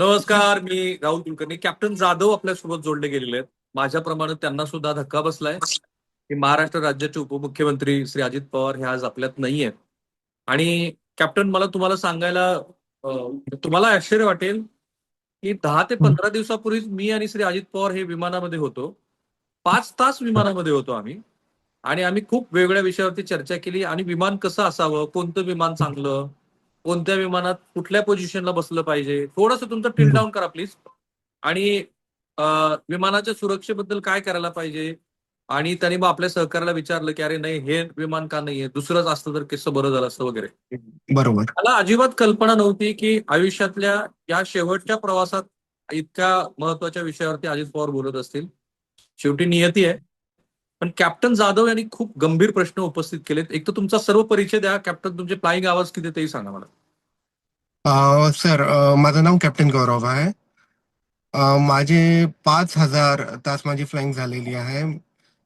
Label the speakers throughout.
Speaker 1: नमस्कार मी राहुल कुलकर्णी. कॅप्टन जाधव आपल्यासोबत जोडले गेलेले आहेत. माझ्याप्रमाणे त्यांना सुद्धा धक्का बसलाय. की महाराष्ट्र राज्याचे उपमुख्यमंत्री श्री अजित पवार हे आज आपल्यात नाही आहेत आणि कॅप्टन मला तुम्हाला सांगायला तुम्हाला आश्चर्य वाटेल की दहा ते पंधरा दिवसापूर्वीच मी आणि श्री अजित पवार हे विमानामध्ये होतो. पाच तास विमानामध्ये होतो आम्ही. आणि आम्ही खूप वेगळ्या विषयावरती चर्चा केली आणि विमान कसं असावं कोणतं विमान चांगलं कोणत्या विमानात कुठल्या पोझिशनला बसलं पाहिजे? थोडस तुमचं टिल डाऊन करा प्लीज आणि विमानाच्या सुरक्षेबद्दल काय करायला पाहिजे? आणि त्यांनी मग आपल्या सहकार्याला विचारलं की अरे नाही हे विमान का नाहीये? दुसरंच असतं तर कसं बरं झालं असतं वगैरे.
Speaker 2: बरोबर.
Speaker 1: मला अजिबात कल्पना नव्हती की आयुष्यातल्या या शेवटच्या प्रवासात इतक्या महत्त्वाच्या विषयावरती अजित पवार बोलत असतील. शेवटी नियती आहे. पण कॅप्टन जाधव यांनी खूप गंभीर प्रश्न उपस्थित केलेत. एक तर तुमचा सर्व परिचय द्या. कॅप्टन तुमचे फ्लाईंग आवाज किती तेही सांगा मला.
Speaker 2: सर माझं नाव कॅप्टन गौरव आहे. माझे पाच हजार तास माझी फ्लाइंग झालेली आहे.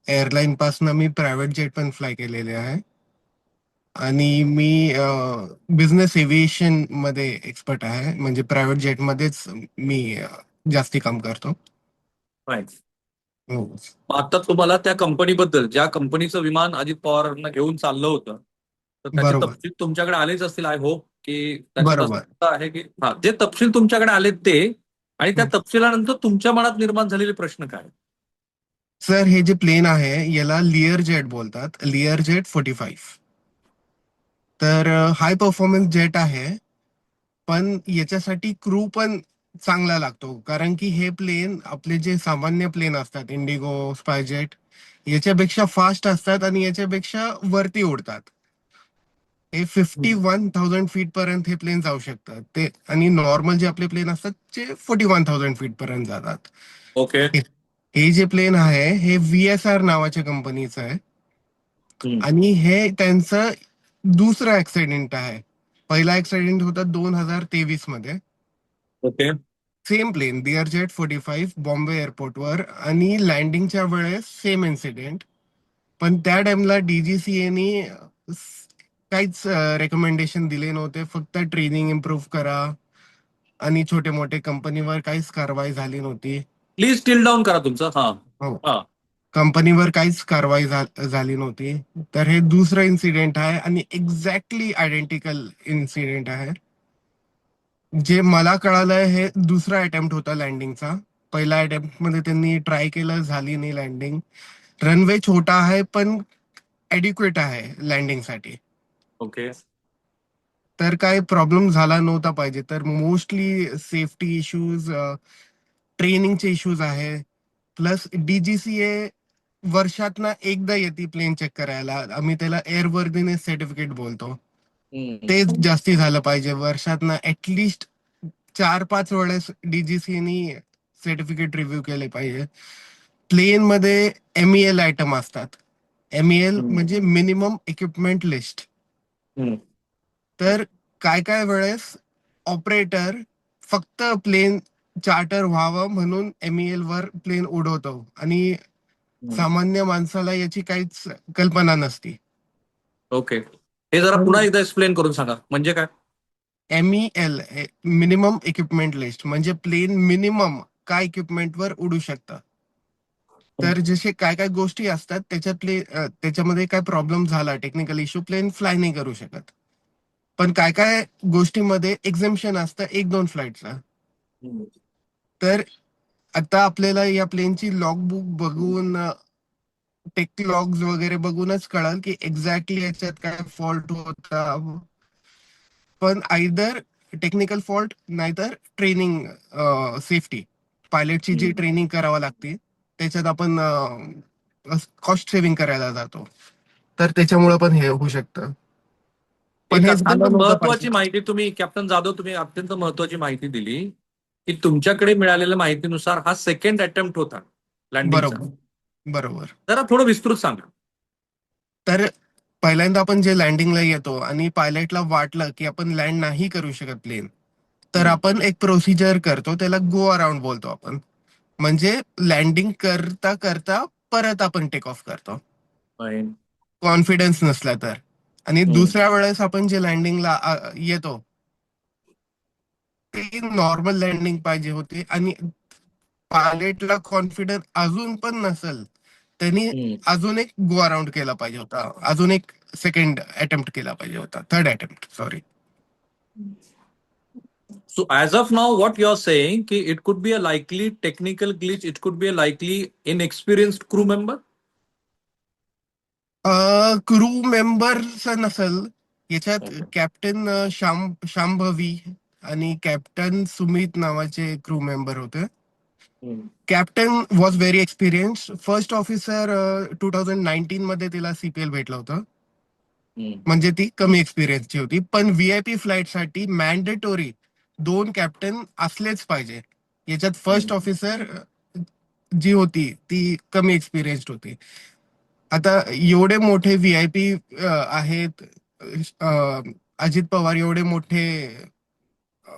Speaker 2: एअरलाईन पासनं मी प्रायव्हेट जेट पण फ्लाय केलेले आहे. आणि मी बिझनेस एव्हिएशनमध्ये एक्सपर्ट आहे. म्हणजे प्रायव्हेट जेट मध्येच मी जास्ती काम करतो.
Speaker 1: Fine. आता तुम्हाला त्या कंपनीबद्दल ज्या कंपनीचं विमान अजित पवारांना घेऊन चाललं होतं तर त्याचे
Speaker 2: बरोबर.
Speaker 1: तपशील तुमच्याकडे आलेच असतील आय होप की
Speaker 2: बरोबर.
Speaker 1: आहे की हा जे तपशील तुमच्याकडे आलेत ते आणि त्या. तपशिलानंतर तुमच्या मनात निर्माण झालेले प्रश्न काय
Speaker 2: सर हे जे प्लेन आहे याला लिअर जेट बोलतात लिअर जेट फोर्टी फाईव्ह तर हाय परफॉर्मन्स जेट आहे पण याच्यासाठी क्रू पण चांगला लागतो. कारण की हे प्लेन आपले जे सामान्य प्लेन असतात इंडिगो स्पायजेट याच्यापेक्षा फास्ट असतात आणि याच्यापेक्षा वरती उडतात. हे फिफ्टी वन थाउजंड फीट पर्यंत हे प्लेन जाऊ शकतात. ते आणि नॉर्मल जे आपले प्लेन असतात ते फोर्टी वन थाउजंड फीट पर्यंत जातात.
Speaker 1: ओके
Speaker 2: हे जे प्लेन आहे हे व्ही एस आर नावाच्या कंपनीचं आहे. आणि हे त्यांचं दुसरं ऍक्सिडेंट आहे. पहिला ऍक्सिडेंट होता दोन हजार तेवीसमध्ये
Speaker 1: okay.
Speaker 2: Same plane. Lear jet forty five Bombay एअरपोर्टवर आणि लँडिंगच्या वेळेस सेम इन्सिडेंट पण त्या टाइमला डीजीसीएनी काहीच रेकमेंडेशन दिले नव्हते. फक्त ट्रेनिंग इम्प्रूव्ह करा आणि छोटे मोठे कंपनीवर काहीच कारवाई झाली नव्हती.
Speaker 1: प्लीज टिल डाऊन करा तुमचं. हा.
Speaker 2: हो.
Speaker 1: हा.
Speaker 2: कंपनीवर काहीच कारवाई झा- झाली नव्हती. तर हे दुसरं इन्सिडेंट आहे आणि एक्झॅक्टली आयडेंटिकल इन्सिडेंट आहे. जे मला कळालं हे दुसरा अटेम्प्ट होता लँडिंगचा पहिल्या अटेम्प्टमध्ये त्यांनी ट्राय केलं झाली नाही लँडिंग रनवे छोटा आहे पण ॲडिक्वेट आहे लँडिंगसाठी
Speaker 1: ओके
Speaker 2: तर काय प्रॉब्लेम झाला नव्हता पाहिजे. तर मोस्टली सेफ्टी इश्यूज ट्रेनिंगचे इश्यूज आहे. प्लस डीजीसीए वर्षातनं एकदा येते प्लेन चेक करायला. आम्ही त्याला एअरवर्दीनेस सर्टिफिकेट बोलतो. तेच जास्ती झालं पाहिजे. वर्षातनं ऍटलिस्ट चार पाच वेळेस डीजीसीनी सर्टिफिकेट रिव्ह्यू केले पाहिजे. प्लेन मध्ये एमईएल आयटम असतात. एमईएल
Speaker 1: हम्म.
Speaker 2: म्हणजे मिनिमम इक्विपमेंट लिस्ट. तर काय काय वेळेस ऑपरेटर फक्त प्लेन चार्टर व्हावं म्हणून एमईएल वर प्लेन उडवतो. आणि सामान्य माणसाला याची काहीच कल्पना नसती.
Speaker 1: ओके हे जरा पुन्हा एकदा एक्सप्लेन करून सांगा. म्हणजे काय?
Speaker 2: एमईएल मिनिमम इक्विपमेंट लिस्ट म्हणजे प्लेन मिनिमम काय इक्विपमेंट वर उडू शकतं? तर जसे काय काय गोष्टी असतात त्याच्यातले त्याच्यामध्ये काय प्रॉब्लेम झाला टेक्निकल इश्यू प्लेन फ्लाय नाही करू शकत. पण काय काय गोष्टीमध्ये एक्झम्पशन असतं एक दोन फ्लाईटचं तर आता आपल्याला या प्लेनची लॉग बुक बघून टेक लॉग्स वगैरे बघूनच कळाल की एक्झॅक्टली याच्यात काय फॉल्ट होता. पण आयदर टेक्निकल फॉल्ट नाहीतर ट्रेनिंग सेफ्टी. पायलटची जी. ट्रेनिंग करावं लागते त्याच्यात आपण कॉस्ट सेव्हिंग करायला जातो. तर त्याच्यामुळे पण हे होऊ शकतं.
Speaker 1: महत्वाची. माहिती तुम्ही कॅप्टन जाधव तुम्ही अत्यंत महत्वाची माहिती दिली की तुमच्याकडे मिळालेल्या माहितीनुसार हा सेकंड अटेम्प्ट होता लँडिंगचा
Speaker 2: बरोबर
Speaker 1: जरा थोडं विस्तृत सांगा
Speaker 2: तर पहिल्यांदा आपण जे लँडिंगला येतो आणि पायलटला वाटलं की आपण लँड नाही करू शकत प्लेन तर. आपण एक प्रोसिजर करतो त्याला गो अराउंड बोलतो आपण म्हणजे लँडिंग करता करता परत आपण टेक ऑफ करतो. कॉन्फिडन्स नसला तर आणि. दुसऱ्या वेळेस आपण जे लँडिंगला येतो ती नॉर्मल लँडिंग पाहिजे होती आणि पायलटला कॉन्फिडन्स अजून पण नसेल त्यांनी अजून एक गो अराउंड केला पाहिजे होता. अजून एक सेकंड अटेम्प्ट केला पाहिजे होता. Third attempt sorry
Speaker 1: so as of now what your saying की it could be a likely technical glitch it could be a likely in experience crew member
Speaker 2: crew member नसेल. याच्यात कॅप्टन शाम शांभवी आणि captain Sumit नावाचे crew member होते. Captain was very experience first officer two thousand nineteen मध्ये तिला CPL भेटलं होतं म्हणजे ती कमी एक्सपिरियन्सची होती पण व्हीआयपी फ्लाईटसाठी मॅन्डेटोरी दोन कॅप्टन असलेच पाहिजे याच्यात फर्स्ट. ऑफिसर जी होती ती कमी एक्सपिरियन्स्ड होती आता एवढे मोठे व्हीआयपी आहेत अजित पवार एवढे मोठे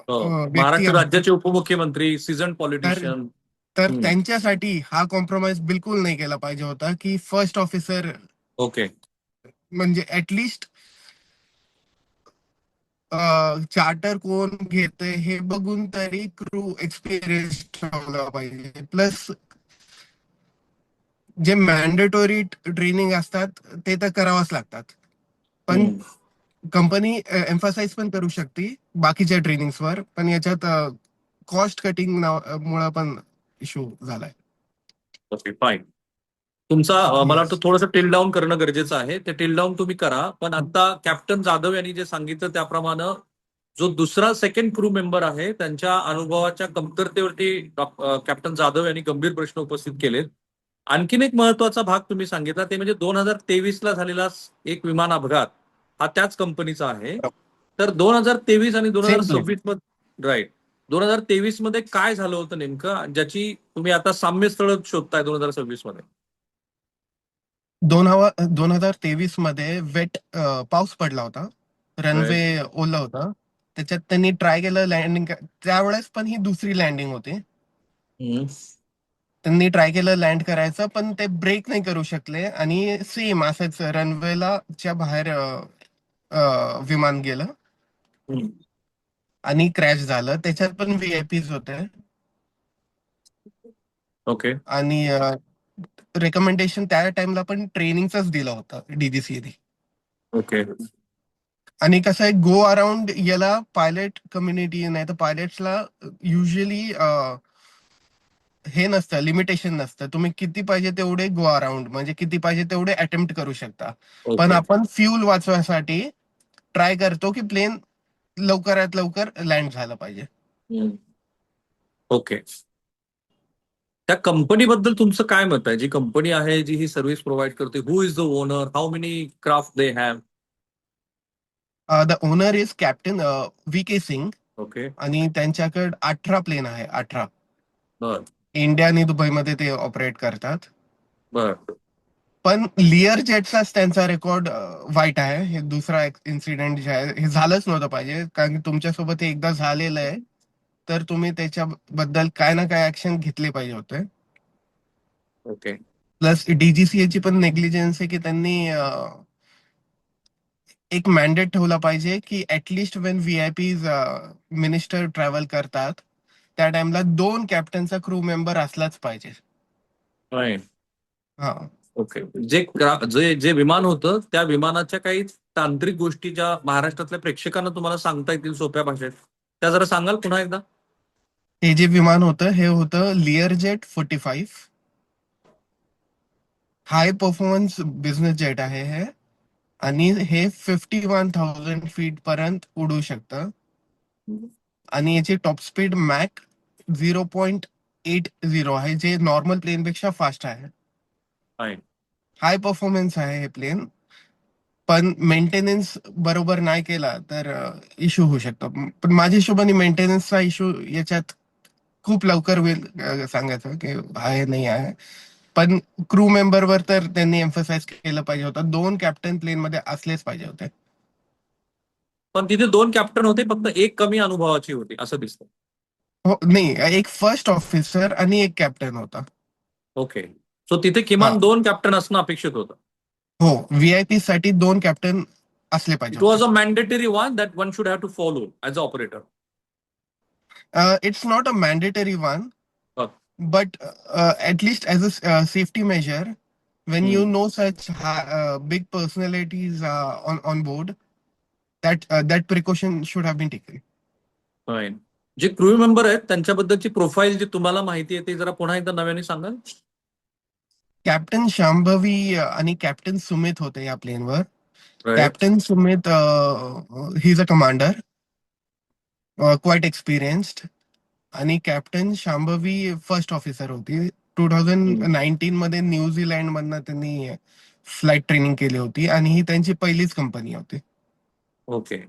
Speaker 1: हो. महाराष्ट्र. राज्याचे उपमुख्यमंत्री सीझन पॉलिटिशियन
Speaker 2: तर. त्यांच्यासाठी हा कॉम्प्रोमाइज बिलकुल नाही केला पाहिजे होता की फर्स्ट ऑफिसर
Speaker 1: ओके.
Speaker 2: म्हणजे ऍटलिस्ट चार्टर कोण घेतंय हे बघून तरी क्रू एक्सपिरियन्स ठेवला पाहिजे. प्लस जे मॅन्डेटोरी ट्रेनिंग असतात ते तर करावंच लागतात. पण कंपनी एम्फासाइज पण करू शकते बाकीच्या ट्रेनिंग्सवर पण याच्यात कॉस्ट कटिंग मुळे पण इश्यू झालाय.
Speaker 1: ओके फाईन तुमचा मला. वाटतं थोडंसं टिल डाऊन करणं गरजेचं आहे. ते टिल डाऊन तुम्ही करा. पण आता कॅप्टन जाधव यांनी जे सांगितलं त्याप्रमाणे जो दुसरा सेकंड क्रू मेंबर आहे त्यांच्या अनुभवाच्या कमतरतेवरती कॅप्टन जाधव यांनी गंभीर प्रश्न उपस्थित केलेत. आणखीन एक महत्त्वाचा भाग तुम्ही सांगितला ते म्हणजे दोन हजार तेवीस ला झालेला एक विमान अपघात हा त्याच कंपनीचा आहे. तर दोन हजार तेवीस आणि दोन हजार. सव्वीसमध्ये राईट दोन हजार तेवीसमध्ये काय झालं होतं नेमकं? ज्याची तुम्ही आता साम्य स्थळ शोधताय दोन हजार सव्वीसमध्ये.
Speaker 2: दोन हवा दोन हजार तेवीसमध्ये वेट पाऊस पडला होता. रनवे ओला होता. त्याच्यात त्यांनी ट्राय केलं लँडिंग त्यावेळेस पण ही दुसरी लँडिंग होती. त्यांनी ट्राय केलं लँड करायचं पण ते ब्रेक नाही करू शकले. आणि सेम असंच रनवेला च्या बाहेर अ, अ, विमान गेलं. आणि क्रॅश झालं. त्याच्यात पण व्हीआयपीज होते.
Speaker 1: ओके.
Speaker 2: आणि रेकमेंडेशन त्या टाइमला पण ट्रेनिंगचाच दिला होता डीजीसीने
Speaker 1: ओके.
Speaker 2: आणि कसं आहे गो अराउंड याला पायलट कम्युनिटी नाही तर पायलट्सला युजली हे नसतं लिमिटेशन नसतं. तुम्ही किती पाहिजे तेवढे गो अराउंड म्हणजे किती पाहिजे तेवढे अटेम्प्ट करू शकता. पण आपण फ्युल वाचवायसाठी ट्राय करतो की प्लेन लवकरात लवकर लँड झालं पाहिजे.
Speaker 1: ओके त्या कंपनीबद्दल तुमचं काय मत आहे? जी कंपनी आहे जी ही सर्व्हिस प्रोव्हाइड करते who is the owner how many craft they have
Speaker 2: the owner is captain V K Singh
Speaker 1: okay
Speaker 2: आणि त्यांच्याकडे अठरा प्लेन आहे अठरा.
Speaker 1: बर.
Speaker 2: इंडिया आणि दुबईमध्ये ते ऑपरेट करतात.
Speaker 1: बर.
Speaker 2: पण लिअर जेटचाच त्यांचा रेकॉर्ड वाईट आहे. हे दुसरा इन्सिडेंट जे आहे हे झालंच नव्हतं पाहिजे. कारण की तुमच्यासोबत हे एकदा झालेलं आहे. तर तुम्ही त्याच्याबद्दल काय ना काय ऍक्शन घेतले पाहिजे होते.
Speaker 1: ओके
Speaker 2: प्लस डीजीसीए ची पण नेग्लिजन्स आहे की त्यांनी एक मॅन्डेट ठेवला पाहिजे की at least when VIPs minister travel करतात त्या टाइमला दोन कॅप्टनचा क्रू मेंबर असलाच पाहिजे. हा.
Speaker 1: ओके जे जे जे विमान होतं त्या विमानाच्या काही तांत्रिक गोष्टी ज्या महाराष्ट्रातल्या प्रेक्षकांना तुम्हाला सांगता येतील सोप्या भाषेत त्या जरा सांगाल पुन्हा एकदा?
Speaker 2: हे जे विमान होतं हे होतं Lear jet forty five. High performance business jet आहे हे. आणि हे फिफ्टी वन थाउजंड फीट पर्यंत उडू शकतं. आणि याची top speed Mach zero point eight zero आहे जे नॉर्मल प्लेन पेक्षा फास्ट आहे. हाय परफॉर्मन्स आहे हे प्लेन. पण मेंटेनन्स बरोबर नाही केला तर इश्यू होऊ शकतो. पण माझ्या हिशोबाने मेंटेनन्सचा इश्यू याच्यात खूप लवकर होईल सांगायचं की आहे नाही आहे. पण क्रू मेंबरवर तर त्यांनी एम्फसाइज केलं पाहिजे होतं. दोन कॅप्टन प्लेन मध्ये असलेच पाहिजे होते.
Speaker 1: पण तिथे दोन कॅप्टन होते फक्त एक कमी अनुभवाची होती असं दिसतं.
Speaker 2: हो नाही एक फर्स्ट ऑफिसर आणि एक कॅप्टन होता.
Speaker 1: ओके सो तिथे किमान
Speaker 2: हा.
Speaker 1: दोन कॅप्टन असणं अपेक्षित होतं
Speaker 2: हो व्हीआयपी साठी दोन कॅप्टन असले
Speaker 1: इट
Speaker 2: पाहिजे
Speaker 1: वॉज
Speaker 2: होते.
Speaker 1: A mandatory one that one should have to follow as a operator
Speaker 2: Uh,
Speaker 1: Oh.
Speaker 2: but uh, at least as a s- uh, safety measure, when you
Speaker 1: Hmm.
Speaker 2: know such uh, big personalities uh, on on board, that uh, that precaution should have been taken.
Speaker 1: Fine जे crew member आहेत त्यांच्याबद्दलची profile जी तुम्हाला माहिती आहे ती जरा पुन्हा एकदा नव्याने सांगाल
Speaker 2: कॅप्टन शांभवी आणि कॅप्टन सुमित होते या प्लेनवर. Captain Sumit he is a commander. Quite experienced आणि कॅप्टन शांभवी फर्स्ट ऑफिसर होती. टू थाउजंड नाईन्टीन मध्ये न्यूझीलँड मधनं त्यांनी फ्लाईट ट्रेनिंग केली होती आणि ही त्यांची पहिलीच कंपनी होती.
Speaker 1: ओके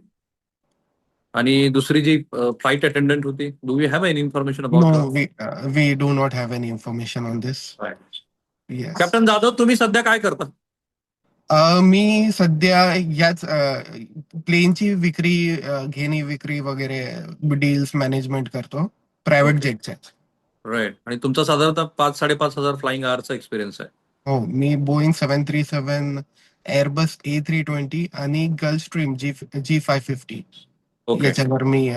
Speaker 1: आणि दुसरी जी फ्लाईट अटेंडंट होती do you have any information about
Speaker 2: we do not have any information on this yes
Speaker 1: captain Jadhav तुम्ही सध्या काय करता?
Speaker 2: अ, मी सध्या याच प्लेनची विक्री अ, घेणी विक्री वगैरे डील्स मॅनेजमेंट करतो. प्रायव्हेट. जेटच्या
Speaker 1: राईट आणि तुमचा साधारणतः पाच साडेपाच हजार फ्लाइंग आवरचा एक्सपिरियन्स आहे.
Speaker 2: हो मी Boeing seven three seven Airbus A three twenty आणि Gulfstream G G five fifty
Speaker 1: okay
Speaker 2: याच्यावर मी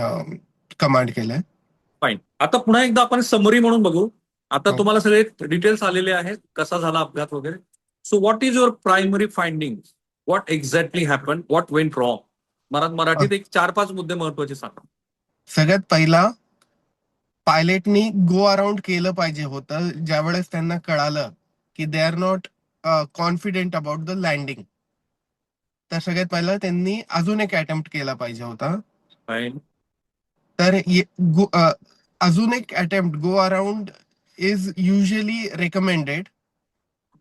Speaker 2: कमांड केलंय.
Speaker 1: फाईन आता पुन्हा एकदा आपण समरी म्हणून बघू. आता
Speaker 2: हो.
Speaker 1: तुम्हाला सगळे डिटेल्स आलेले आहेत कसा झाला अपघात वगैरे. So what is your primary finding what exactly happen what went wrong मराठ मराठीत एक चार पाच मुद्दे महत्त्वाचे सांगा.
Speaker 2: सगळ्यात पहिला पायलटनी गो अराउंड केलं पाहिजे होतं ज्यावेळेस त्यांना कळालं की they are not confident about the landing तर सगळ्यात पहिला त्यांनी अजून एक अटेम्प्ट केला पाहिजे होता. तर अ, अजून एक attempt go around is usually recommended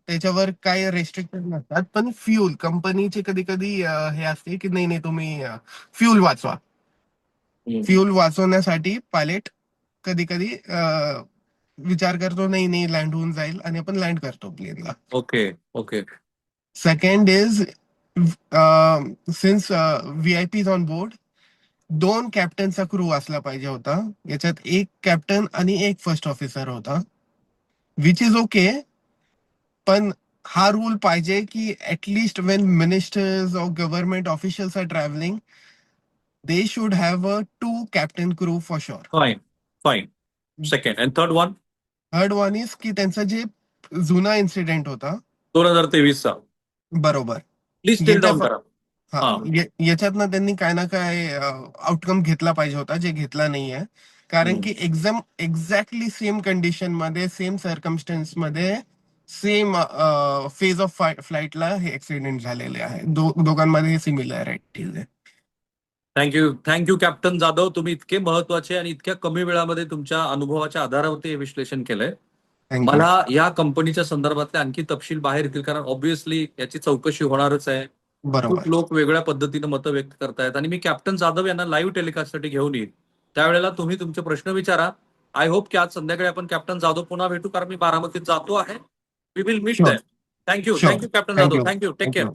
Speaker 2: त्याच्यावर काय रेस्ट्रिक्टेड नसतात. पण फ्यूल कंपनीचे कधी कधी हे असते की नाही नाही तुम्ही फ्यूल वाचवा. फ्यूल वाचवण्यासाठी पायलट कधी कधी विचार करतो नाही नाही लँड होऊन जाईल आणि आपण लँड करतो प्लेनला
Speaker 1: okay okay
Speaker 2: second is since V I P on board दोन कॅप्टनचा क्रू असला पाहिजे होता. याच्यात एक कॅप्टन आणि एक फर्स्ट ऑफिसर होता. विच इज ओके पण हा रूल पाहिजे की at least when ministers of government officials are travelling they should have a two captain crew for sure
Speaker 1: fine fine second and third one
Speaker 2: third one is की त्यांचा जे जुना incident होता.
Speaker 1: दोन हजार तेवीसचा.
Speaker 2: बरोबर.
Speaker 1: प्लीज टेल डाऊन करा.
Speaker 2: हा.
Speaker 1: हा.
Speaker 2: या- याच्यातनं त्यांनी काय ना काय आउटकम घेतला पाहिजे होता जे घेतला नाहीये. कारण
Speaker 1: हम्म.
Speaker 2: की एक्झाम एक्झॅक्टली सेम कंडिशनमध्ये सेम सर्कमस्टन्समध्ये सेम फेज ऑफ फ्लाईटला हे ऍक्सिडेंट झालेले आहे. दो- दोघांमध्ये सिमिलॅरिटीज आहे.
Speaker 1: थँक्यू थँक्यू कॅप्टन जाधव तुम्ही इतके महत्त्वाचे आणि इतक्या कमी वेळामध्ये तुमच्या अनुभवाच्या आधारावरती हे विश्लेषण केलंय. मला या कंपनीच्या संदर्भातले आणखी तपशील बाहेर येतील कारण ऑब्व्हियसली याची चौकशी होणारच आहे. खूप
Speaker 2: बरोबर.
Speaker 1: लोक वेगळ्या पद्धतीनं मतं व्यक्त करतायत. आणि मी कॅप्टन जाधव यांना लाईव्ह टेलिकास्टसाठी घेऊन येईल त्यावेळेला तुम्ही तुमचे प्रश्न विचारा. आय होप की आज संध्याकाळी आपण कॅप्टन जाधव पुन्हा भेटू कारण मी बारामतीत जातो आहे. We will meet
Speaker 2: Sure.
Speaker 1: Them thank you. Thank you captain Jadhav. Thank you take care
Speaker 2: you.